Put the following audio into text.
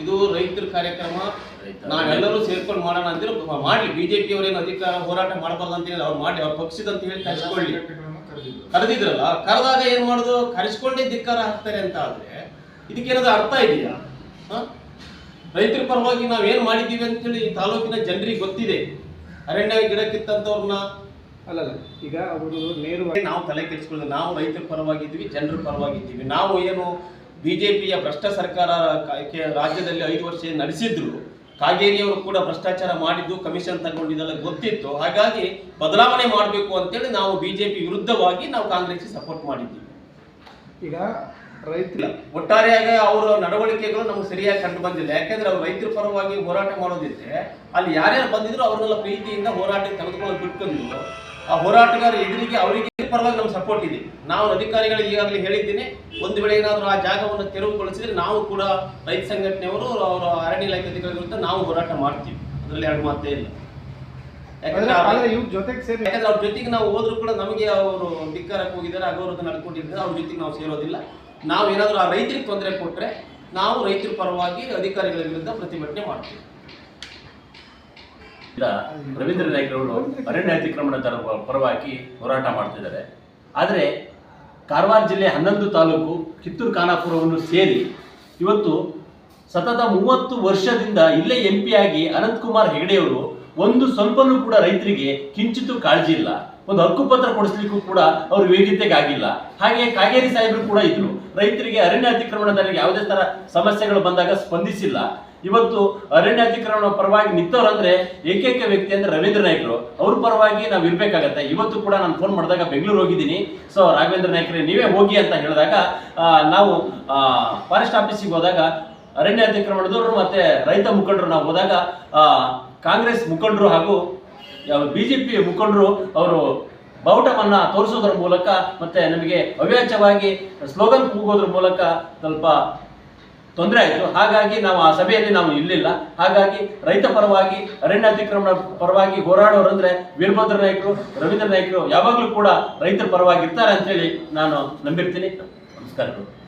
ಇದು ರೈತರ ಕಾರ್ಯಕ್ರಮ. ನಾವೆಲ್ಲರೂ ಸೇರ್ಕೊಂಡು ಮಾಡೋಣ ಅಂತೇಳಿ ಮಾಡ್ಲಿ. ಬಿಜೆಪಿ ಅವರೇನು ಅಧಿಕಾರ ಹೋರಾಟ ಮಾಡಬಾರ್ದು ಅಂತ ಹೇಳಿ ಅವ್ರು ಮಾಡಿ ಅವ್ರು ಪಕ್ಷದ ಅಂತ ಹೇಳಿ ಕರೆಸ್ಕೊಳ್ಳಿ. ಕರೆದಿದ್ರಲ್ಲ? ಕರೆದಾಗ ಏನ್ ಮಾಡುದು? ಕರೆಸ್ಕೊಂಡೇ ಧಿಕ್ಕಾರ ಹಾಕ್ತಾರೆ ಅಂತ ಆದ್ರೆ ಇದಕ್ಕೇನಾದ್ರು ಅರ್ಥ ಇದೆಯಾ? ಹ? ರೈತರ ಪರವಾಗಿ ನಾವೇನ್ ಮಾಡಿದೀವಿ ಅಂತೇಳಿ ಈ ತಾಲೂಕಿನ ಜನರಿಗೆ ಗೊತ್ತಿದೆ. ಅರಣ್ಯ ಗಿಡ ಕಿತ್ತಂತವ್ರನ್ನ ಅಲ್ಲಲ್ಲ ಈಗ ಅವರು ನೇರವಾಗಿ ನಾವು ತಲೆ ಕೆಡಿಸ್ಕೊಳ್ಳೋದು. ನಾವು ರೈತರ ಪರವಾಗಿದ್ದೀವಿ ಜನರ ಪರವಾಗಿದ್ದೀವಿ. ನಾವು ಏನು ಬಿಜೆಪಿಯ ಭ್ರಷ್ಟ ಸರ್ಕಾರ ರಾಜ್ಯದಲ್ಲಿ ಐದು ವರ್ಷ ನಡೆಸಿದ್ರು. ಕಾಗೇರಿಯವರು ಕೂಡ ಭ್ರಷ್ಟಾಚಾರ ಮಾಡಿದ್ದು ಕಮಿಷನ್ ತಗೊಂಡಿದ್ದೆಲ್ಲ ಗೊತ್ತಿತ್ತು. ಹಾಗಾಗಿ ಬದಲಾವಣೆ ಮಾಡಬೇಕು ಅಂತೇಳಿ ನಾವು ಬಿಜೆಪಿ ವಿರುದ್ಧವಾಗಿ ನಾವು ಕಾಂಗ್ರೆಸ್ಗೆ ಸಪೋರ್ಟ್ ಮಾಡಿದ್ದೀವಿ. ಈಗ ರೈತರ ಒಟ್ಟಾರೆಯಾಗಿ ಅವರ ನಡವಳಿಕೆಗಳು ನಮ್ಗೆ ಸರಿಯಾಗಿ ಕಂಡು ಬಂದಿಲ್ಲ. ಯಾಕೆಂದ್ರೆ ಅವ್ರು ರೈತರ ಪರವಾಗಿ ಹೋರಾಟ ಮಾಡೋದಿದ್ರೆ ಅಲ್ಲಿ ಯಾರ್ಯಾರು ಬಂದಿದ್ರು ಅವ್ರನ್ನೆಲ್ಲ ಪ್ರೀತಿಯಿಂದ ಹೋರಾಟ ತೆಗೆದುಕೊಳ್ಳೋದು ಬಿಟ್ಕೊಂಡು ಆ ಹೋರಾಟಗಾರ ಎದುರಿಗೆ ಅವರಿಗೆ ಪರವಾಗಿ ನಮ್ಮ ಸಪೋರ್ಟ್ ಇದೆ. ನಾವು ಅಧಿಕಾರಿಗಳಿಗೆ ಈಗಾಗಲೇ ಹೇಳಿದ್ದೀನಿ ಒಂದು ವೇಳೆ ಏನಾದರೂ ಆ ಜಾಗವನ್ನು ತೆರವುಗೊಳಿಸಿದ್ರೆ ನಾವು ಕೂಡ ರೈತ ಸಂಘಟನೆಯವರು ಅವರ ಅರಣ್ಯ ಇಲಾಖೆ ಅಧಿಕಾರಿಗಳ ವಿರುದ್ಧ ನಾವು ಹೋರಾಟ ಮಾಡ್ತೀವಿ. ಅದರಲ್ಲಿ ಎರಡು ಮಾತೇ ಇಲ್ಲ. ಯಾಕಂದ್ರೆ ಆ- ಜೊತೆಗೆ ಸೇರಿ ಯಾಕಂದ್ರೆ ಅವ್ರ ಜೊತೆಗೆ ನಾವು ಹೋದ್ರು ಕೂಡ ನಮಗೆ ಅವರು ಧಿಕ್ಕಾರಕ್ಕೆ ಹೋಗಿದ್ದಾರೆ ಅಗೌರವ ನಡ್ಕೊಂಡಿದ್ದಾರೆ ಅವ್ರ ಜೊತೆಗೆ ನಾವು ಸೇರೋದಿಲ್ಲ. ನಾವು ಏನಾದರೂ ಆ ರೈತರಿಗೆ ತೊಂದರೆ ಕೊಟ್ಟರೆ ನಾವು ರೈತರ ಪರವಾಗಿ ಅಧಿಕಾರಿಗಳ ವಿರುದ್ಧ ಪ್ರತಿಭಟನೆ ಮಾಡ್ತೀವಿ. ರವೀಂದ್ರ ನಾಯ್ಕರವರು ಅರಣ್ಯ ಅತಿಕ್ರಮಣದ ಪರವಾಗಿ ಹೋರಾಟ ಮಾಡ್ತಿದ್ದಾರೆ. ಆದರೆ ಕಾರವಾರ ಜಿಲ್ಲೆ ಹನ್ನೊಂದು ತಾಲೂಕು ಕಿತ್ತೂರು ಖಾನಾಪುರವನ್ನು ಸೇರಿ ಇವತ್ತು ಸತತ ಮೂವತ್ತು ವರ್ಷದಿಂದ ಇಲ್ಲೇ ಎಂ ಆಗಿ ಅನಂತಕುಮಾರ್ ಹೆಗಡೆಯವರು ಒಂದು ಸ್ವಲ್ಪನೂ ಕೂಡ ರೈತರಿಗೆ ಕಿಂಚಿತ್ತು ಕಾಳಜಿ ಇಲ್ಲ. ಒಂದು ಹಕ್ಕುಪತ್ರ ಕೊಡಿಸ್ಲಿಕ್ಕೂ ಕೂಡ ಅವರು ವೇದಿಕೆಗೆ ಹಾಗೆ ಕಾಗೇರಿ ಸಾಹೇಬರು ಕೂಡ ಇದ್ರು. ರೈತರಿಗೆ ಅರಣ್ಯ ಅತಿಕ್ರಮಣದಲ್ಲಿ ಯಾವುದೇ ತರ ಸಮಸ್ಯೆಗಳು ಬಂದಾಗ ಸ್ಪಂದಿಸಿಲ್ಲ. ಇವತ್ತು ಅರಣ್ಯ ಅಧಿಕರಣ ಪರವಾಗಿ ನಿಂತವ್ರಂದ್ರೆ ಏಕೈಕ ವ್ಯಕ್ತಿ ಅಂದ್ರೆ ರವೀಂದ್ರ ನಾಯ್ಕರು. ಅವ್ರ ಪರವಾಗಿ ನಾವು ಇರ್ಬೇಕಾಗತ್ತೆ. ಇವತ್ತು ಕೂಡ ನಾನು ಫೋನ್ ಮಾಡಿದಾಗ ಬೆಂಗಳೂರು ಹೋಗಿದ್ದೀನಿ. ಸೊ ರಾಘವೇಂದ್ರ ನಾಯ್ಕರೇ, ನೀವೇ ಹೋಗಿ ಅಂತ ಹೇಳಿದಾಗ ನಾವು ಫಾರೆಸ್ಟ್ ಆಫೀಸಿಗೆ ಹೋದಾಗ ಅರಣ್ಯ ಅತಿಕ್ರಮಣದವರು ಮತ್ತೆ ರೈತ ಮುಖಂಡರು ನಾವು ಹೋದಾಗ ಕಾಂಗ್ರೆಸ್ ಮುಖಂಡರು ಹಾಗೂ ಬಿಜೆಪಿ ಮುಖಂಡರು ಅವರು ಬಾವುಟವನ್ನು ತೋರಿಸೋದ್ರ ಮೂಲಕ ಮತ್ತೆ ನಮಗೆ ಅವ್ಯಾಚವಾಗಿ ಸ್ಲೋಗನ್ ಕೂಗೋದ್ರ ಮೂಲಕ ಸ್ವಲ್ಪ ತೊಂದರೆ ಆಯಿತು. ಹಾಗಾಗಿ ನಾವು ಆ ಸಭೆಯಲ್ಲಿ ನಾವು ಇರಲಿಲ್ಲ ಹಾಗಾಗಿ ರೈತ ಪರವಾಗಿ, ಅರಣ್ಯ ಅತಿಕ್ರಮಣ ಪರವಾಗಿ ಹೋರಾಡೋರಂದ್ರೆ ವೀರಭದ್ರ ನಾಯ್ಕರು, ರವೀಂದ್ರ ನಾಯ್ಕರು ಯಾವಾಗಲೂ ಕೂಡ ರೈತರ ಪರವಾಗಿ ಇರ್ತಾರೆ ಅಂತೇಳಿ ನಾನು ನಂಬಿರ್ತೀನಿ. ನಮಸ್ಕಾರಗಳು.